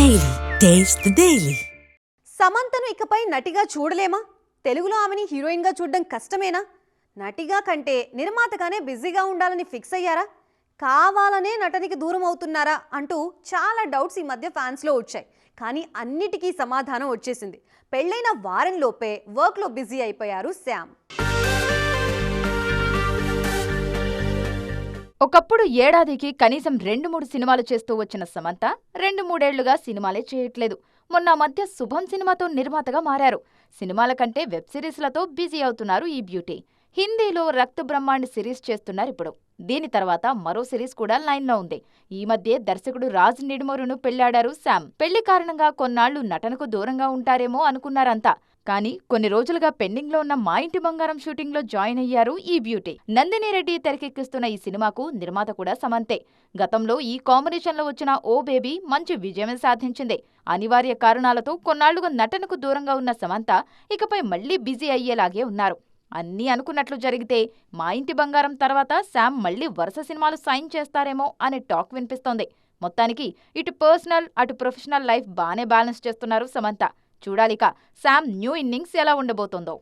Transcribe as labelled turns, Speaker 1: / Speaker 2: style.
Speaker 1: Daily taste daily
Speaker 2: సమంతను ఇకపై నటిగా చూడలేమా? తెలుగులో ఆమెని హీరోయిన్గా చూడడం కష్టమేనా? నటిగా కంటే నిర్మాతగానే బిజీగా ఉండాలని ఫిక్స్ అయ్యారా? కావాలనే నటనికి దూరం అవుతున్నారా అంటూ చాలా డౌట్స్ ఈ మధ్య ఫ్యాన్స్లో వచ్చాయి. కానీ అన్నిటికీ సమాధానం వచ్చేసింది. పెళ్ళైన వారంలోపే వర్క్లో బిజీ అయిపోయారు శ్యామ్.
Speaker 3: ఒకప్పుడు ఏడాదికి కనీసం రెండు మూడు సినిమాలు చేస్తూ వచ్చిన సమంత రెండు మూడేళ్ళుగా సినిమాలే చేయట్లేదు. మొన్న మధ్య శుభం సినిమాతో నిర్మాతగా మారారు. సినిమాల కంటే వెబ్ సిరీస్లతో బిజీ అవుతున్నారు ఈ బ్యూటీ. హిందీలో రక్త బ్రహ్మాండ్ సిరీస్ చేస్తున్నారు ఇప్పుడు. దీని తర్వాత మరో సిరీస్ కూడా లైన్లో ఉంది. ఈ మధ్య దర్శకుడు రాజ్ నిడుమరును పెళ్ళాడారు శామ్. పెళ్ళి కారణంగా కొన్నాళ్ళు నటనకు దూరంగా ఉంటారేమో అనుకున్నారంతా. కానీ కొన్ని రోజులుగా పెండింగ్లో ఉన్న మా ఇంటి బంగారం షూటింగ్లో జాయిన్ అయ్యారు ఈ బ్యూటీ. నందిని రెడ్డి తెరకెక్కిస్తున్న ఈ సినిమాకు నిర్మాత కూడా సమంతే. గతంలో ఈ కాంబినేషన్లో వచ్చిన ఓ బేబీ మంచి విజయం సాధించింది. అనివార్య కారణాలతో కొన్నాళ్ళుగా నటనకు దూరంగా ఉన్న సమంత ఇకపై మళ్ళీ బిజీ అయ్యేలాగే ఉన్నారు. అన్నీ అనుకున్నట్లు జరిగితే మా ఇంటి బంగారం తర్వాత శామ్ మళ్ళీ వరుస సినిమాలు సైన్ చేస్తారేమో అనే టాక్ వినిపిస్తోంది. మొత్తానికి ఇటు పర్సనల్ అటు ప్రొఫెషనల్ లైఫ్ బానే బ్యాలెన్స్ చేస్తున్నారు సమంత. చూడాలిక శామ్ న్యూ ఇన్నింగ్స్ ఎలా ఉండబోతోందో.